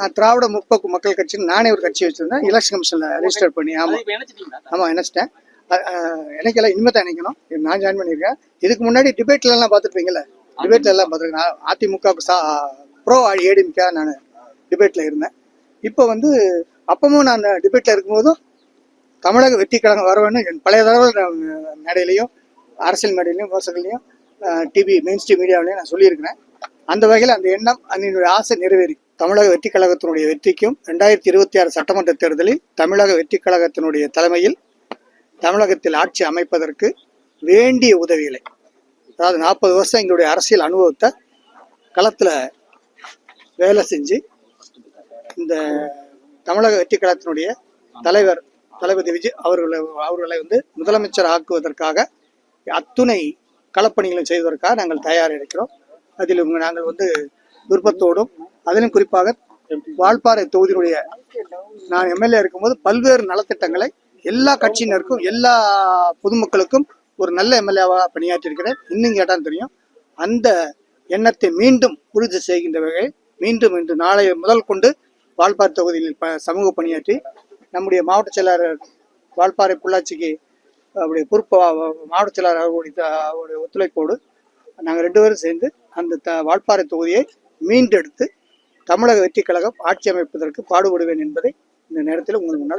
நான் திராவிட முற்போக்கு மக்கள் கட்சின்னு நானே ஒரு கட்சி வச்சிருந்தேன். எலெக்ஷன் கமிஷனில் ரெஜிஸ்டர் பண்ணி. ஆமாம் ஆமாம் இணைச்சிட்டேன். இணைக்கல. இனிமே தான் இணைக்கணும். நான் ஜாயின் பண்ணியிருக்கேன். இதுக்கு முன்னாடி டிபேட்ல எல்லாம் பார்த்துருப்பீங்கல்ல? டிபேட்ல எல்லாம் பார்த்துருக்கேன். அதிமுக சா ப்ரோ ஏடிமிக்கா நான் டிபேட்ல இருந்தேன். இப்போ வந்து அப்பவும் நான் டிபேட்ல இருக்கும்போதும் தமிழக வெற்றி கழகம் வர வேண்டும் என் பழைய தடவை மேடையிலையும் அரசியல் மேடையிலையும் விமர்சகங்களையும் டிவி மெயின் ஸ்ட்ரீம் மீடியாவிலையும் நான் சொல்லியிருக்கிறேன். அந்த வகையில் அந்த எண்ணம் என்னுடைய ஆசை நிறைவேறி. தமிழக வெற்றி கழகத்தினுடைய வெற்றிக்கும் ரெண்டாயிரத்தி இருபத்தி ஆறு சட்டமன்ற தேர்தலில் தமிழக வெற்றி கழகத்தினுடைய தலைமையில் தமிழகத்தில் ஆட்சி அமைப்பதற்கு வேண்டிய உதவிகளை அதாவது நாற்பது வருஷம் எங்களுடைய அரசியல் அனுபவத்தை களத்தில் வேலை செஞ்சு இந்த தமிழக வெற்றி கழகத்தினுடைய தலைவர் தளபதி விஜய் அவர்களை அவர்களை வந்து முதலமைச்சர் ஆக்குவதற்காக அத்துணை களப்பணிகளும் செய்வதற்காக நாங்கள் தயார் இருக்கிறோம். அதில் நாங்கள் வந்து விருப்பத்தோடும் அதிலும் குறிப்பாக வால்பாறை தொகுதியினுடைய நான் எம்எல்ஏ இருக்கும்போது பல்வேறு நலத்திட்டங்களை எல்லா கட்சியினருக்கும் எல்லா பொதுமக்களுக்கும் ஒரு நல்ல எம்எல்ஏவாக பணியாற்றியிருக்கிறேன். இன்னும் கேட்டால் தெரியும். அந்த எண்ணத்தை மீண்டும் உறுதி செய்கின்ற வகையில் மீண்டும் இன்று நாளை முதல் கொண்டு வால்பாறை தொகுதியில் ப சமூக பணியாற்றி நம்முடைய மாவட்ட செயலாளர் வால்பாறை பொள்ளாச்சிக்கு அவருடைய பொறுப்பு மாவட்ட செயலாளர் அவருடைய அவருடைய ஒத்துழைப்போடு நாங்கள் ரெண்டு பேரும் சேர்ந்து அந்த த வால்பாறை தொகுதியை மீண்டெடுத்து தமிழக வெற்றி கழகம் ஆட்சி அமைப்பதற்கு பாடுபடுவேன் என்பதை இந்த நேரத்தில் உங்கள் முன்னால்